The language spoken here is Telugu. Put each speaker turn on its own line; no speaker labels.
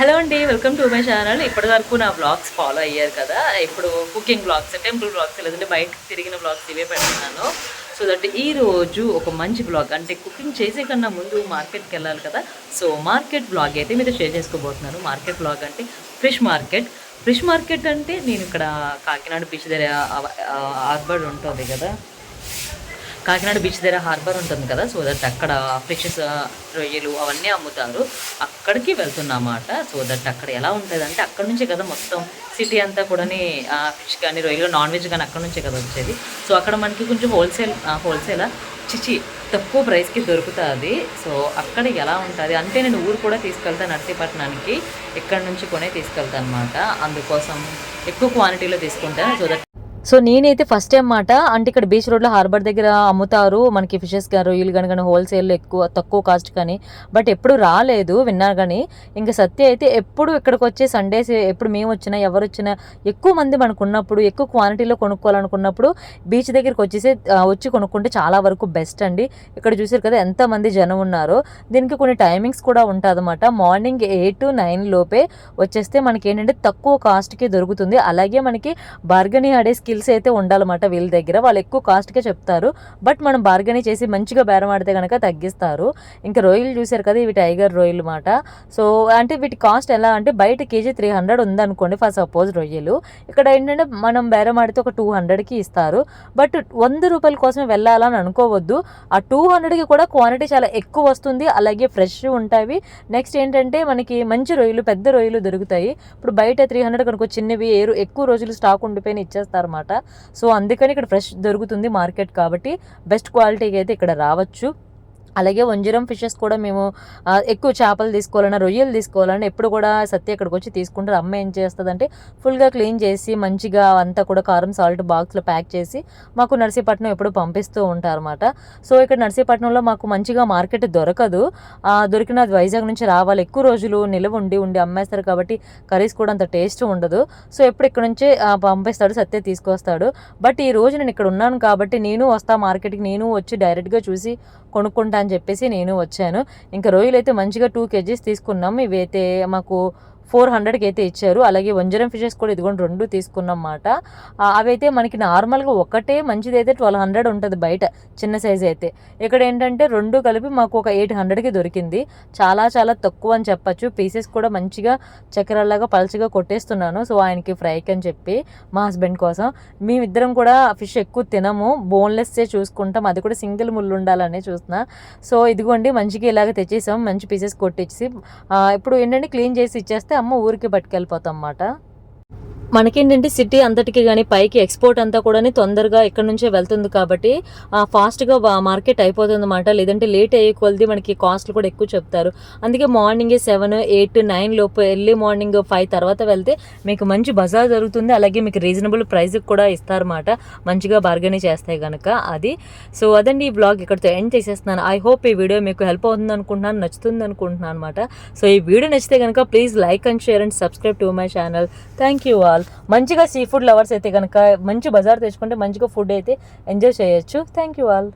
హలో అండి వెల్కమ్ టు మై ఛానల్. ఇప్పటివరకు నా బ్లాగ్స్ ఫాలో అయ్యారు కదా. ఇప్పుడు కుకింగ్ బ్లాగ్స్ టెంపుల్ బ్లాగ్స్ లేదంటే బయటకు తిరిగిన బ్లాగ్స్ ఇవే పెడుతున్నాను. సో దట్ ఈ రోజు ఒక మంచి బ్లాగ్ అంటే కుకింగ్ చేసే కన్నా ముందు మార్కెట్కి వెళ్ళాలి కదా. సో మార్కెట్ బ్లాగ్ అయితే మీతో షేర్ చేసుకోబోతున్నాను. మార్కెట్ బ్లాగ్ అంటే ఫిష్ మార్కెట్ ఫిష్ మార్కెట్ అంటే నేను ఇక్కడ కాకినాడ బీచ్ దగ్గర ఆర్బర్డ్ ఉంటుంది కదా. కాకినాడ బీచ్ దగ్గర హార్బర్ ఉంటుంది కదా సో దట్ అక్కడ ఫిషెస్ uh, రొయ్యలు అవన్నీ అమ్ముతారు. అక్కడికి వెళ్తున్నమాట సో దట్ అక్కడ ఎలా ఉంటుంది అంటే అక్కడ నుంచే కదా మొత్తం సిటీ అంతా కూడా ఫిష్ కానీ రొయ్యలు నాన్ వెజ్ కానీ అక్కడ నుంచే కదా వచ్చేది. సో అక్కడ మనకి కొంచెం హోల్సేల్ హోల్సేల్ చిచి తక్కువ ప్రైస్కి దొరుకుతుంది. సో అక్కడ ఎలా ఉంటుంది అంటే నేను ఊరు కూడా తీసుకెళ్తాను నర్సీపట్నానికి. ఇక్కడ నుంచి కొనే తీసుకెళ్తాను అనమాట అందుకోసం ఎక్కువ క్వాంటిటీలో తీసుకుంటాను సో దట్ సో నేనైతే ఫస్ట్ టైం మాట అంటే ఇక్కడ బీచ్ రోడ్లో హార్బర్ దగ్గర అమ్ముతారు. మనకి ఫిషెస్ కానీ రొయ్యలు కానీ కానీ హోల్సేల్లో ఎక్కువ తక్కువ కాస్ట్ కానీ. బట్ ఎప్పుడు రాలేదు విన్నా కానీ. ఇంకా సత్య అయితే ఎప్పుడు ఇక్కడికి వచ్చే సండేస్ ఎప్పుడు మేము వచ్చినా ఎవరు వచ్చినా ఎక్కువ మంది మనకు ఉన్నప్పుడు ఎక్కువ క్వాంటిటీలో కొనుక్కోవాలనుకున్నప్పుడు బీచ్ దగ్గరికి వచ్చేసి వచ్చి కొనుక్కుంటే చాలా వరకు బెస్ట్ అండి. ఇక్కడ చూసారు కదా ఎంతమంది జనం ఉన్నారో. దీనికి కొన్ని టైమింగ్స్ కూడా ఉంటుందన్నమాట. మార్నింగ్ ఎయిట్ టు నైన్ లోపే వచ్చేస్తే మనకి ఏంటంటే తక్కువ కాస్ట్కి దొరుకుతుంది. అలాగే మనకి బార్గనీ ఆడే స్కిల్స్ అయితే ఉండాలన్నమాట వీళ్ళ దగ్గర. వాళ్ళు ఎక్కువ కాస్ట్కే చెప్తారు. బట్ మనం బార్గనీ చేసి మంచిగా బేరం ఆడితే కనుక తగ్గిస్తారు. ఇంకా రొయ్యలు చూశారు కదా ఇవి టైగర్ రొయ్యలు మాట. సో అంటే వీటి కాస్ట్ ఎలా అంటే బయట కేజీ త్రీ హండ్రెడ్ ఉందనుకోండి ఫర్ సపోజ్ రొయ్యలు. ఇక్కడ ఏంటంటే మనం బేరం ఆడితే ఒక టూ హండ్రెడ్కి ఇస్తారు. బట్ వంద రూపాయల కోసం వెళ్ళాలని అనుకోవద్దు. ఆ టూ హండ్రెడ్కి కూడా క్వాంటిటీ చాలా ఎక్కువ వస్తుంది. అలాగే ఫ్రెష్ ఉంటాయి. నెక్స్ట్ ఏంటంటే మనకి మంచి రొయ్యలు పెద్ద రొయ్యలు దొరుకుతాయి. ఇప్పుడు బయట త్రీ హండ్రెడ్ కనుక చిన్నవి ఏరు ఎక్కువ రోజులు స్టాక్ ఉండిపోయిన అనమాట సో అందుకని ఇక్కడ ఫ్రెష్ దొరుకుతుంది మార్కెట్ కాబట్టి బెస్ట్ క్వాలిటీకి అయితే ఇక్కడ రావచ్చు. అలాగే వంజరం ఫిషెస్ కూడా మేము ఎక్కువ చేపలు తీసుకోవాలన్నా రొయ్యలు తీసుకోవాలన్నా ఎప్పుడు కూడా సత్య ఇక్కడికి వచ్చి తీసుకుంటారు. అమ్మ ఏం చేస్తుందంటే ఫుల్గా క్లీన్ చేసి మంచిగా అంతా కూడా కారం సాల్ట్ బాక్స్లో ప్యాక్ చేసి మాకు నర్సీపట్నం ఎప్పుడు పంపిస్తూ ఉంటారన్నమాట. సో ఇక్కడ నర్సీపట్నంలో మాకు మంచిగా మార్కెట్ దొరకదు. దొరికిన అది వైజాగ్ నుంచి రావాలి. ఎక్కువ రోజులు నిలవ ఉండి ఉండి అమ్మేస్తారు కాబట్టి కర్రీస్ కూడా అంత టేస్ట్ ఉండదు. సో ఎప్పుడు ఇక్కడ నుంచే పంపిస్తాడు సత్య తీసుకొస్తాడు. బట్ ఈ రోజు నేను ఇక్కడ ఉన్నాను కాబట్టి నేను వస్తా మార్కెట్కి నేను వచ్చి డైరెక్ట్గా చూసి కొనుక్కుంటాను అని చెప్పేసి నేను వచ్చాను. ఇంకా రొయ్యలు అయితే మంచిగా టూ కేజీస్ తీసుకున్నాం. ఇవైతే మాకు ఫోర్ హండ్రెడ్కి అయితే ఇచ్చారు. అలాగే వంజరం ఫిషెస్ కూడా ఇదిగోండి రెండు తీసుకున్నాం అవైతే మనకి నార్మల్గా ఒకటే మంచిది అయితే ట్వెల్వ్ హండ్రెడ్ ఉంటుంది బయట చిన్న సైజ్ అయితే. ఇక్కడ ఏంటంటే రెండు కలిపి మాకు ఒక ఎయిట్ హండ్రెడ్కి దొరికింది. చాలా చాలా తక్కువ అని చెప్పచ్చు. పీసెస్ కూడా మంచిగా చక్కెరలాగా పలచగా కొట్టేస్తున్నాను. సో ఆయనకి ఫ్రైకి అని చెప్పి మా హస్బెండ్ కోసం. మేమిద్దరం కూడా ఫిష్ ఎక్కువ తినము. బోన్లెస్సే చూసుకుంటాం. అది కూడా సింగిల్ ముళ్ళు ఉండాలని చూస్తున్నా. సో ఇదిగోండి మంచిగా ఇలాగ తెచ్చేసాం. మంచి పీసెస్ కొట్టించి ఇప్పుడు ఏంటంటే క్లీన్ చేసి ఇచ్చేస్తే అమ్మ ఊరికి పట్టుకెళ్ళిపోతాం అన్నమాట. మనకేంటంటే సిటీ అంతటికి కానీ పైకి ఎక్స్పోర్ట్ అంతా కూడా తొందరగా ఇక్కడ నుంచే వెళ్తుంది కాబట్టి ఫాస్ట్గా మార్కెట్ అయిపోతుంది అనమాట లేదంటే లేట్ అయ్యే కొలది మనకి కాస్ట్లు కూడా ఎక్కువ చెప్తారు. అందుకే మార్నింగే సెవెన్ ఎయిట్ నైన్ లోపు ఎర్లీ మార్నింగ్ ఫైవ్ తర్వాత వెళ్తే మీకు మంచి బజార్ జరుగుతుంది అలాగే మీకు రీజనబుల్ ప్రైస్కి కూడా ఇస్తారన్నమాట. మంచిగా బార్గెన్ చేస్తాయి కనుక అది. సో అదండి ఈ బ్లాగ్ ఇక్కడితో ఎండ్ చేసేస్తున్నాను. ఐ హోప్ ఈ వీడియో మీకు హెల్ప్ అవుతుంది అనుకుంటున్నాను నచ్చుతుంది అనుకుంటున్నాను అనమాట సో ఈ వీడియో నచ్చితే కనుక please like and share and subscribe to my channel thank you all మంచిగా సీ ఫుడ్ లవర్స్ అయితే కనుక మంచి బజార్ తెచ్చుకుంటే మంచిగా ఫుడ్ అయితే ఎంజాయ్ చేయొచ్చు. Thank you all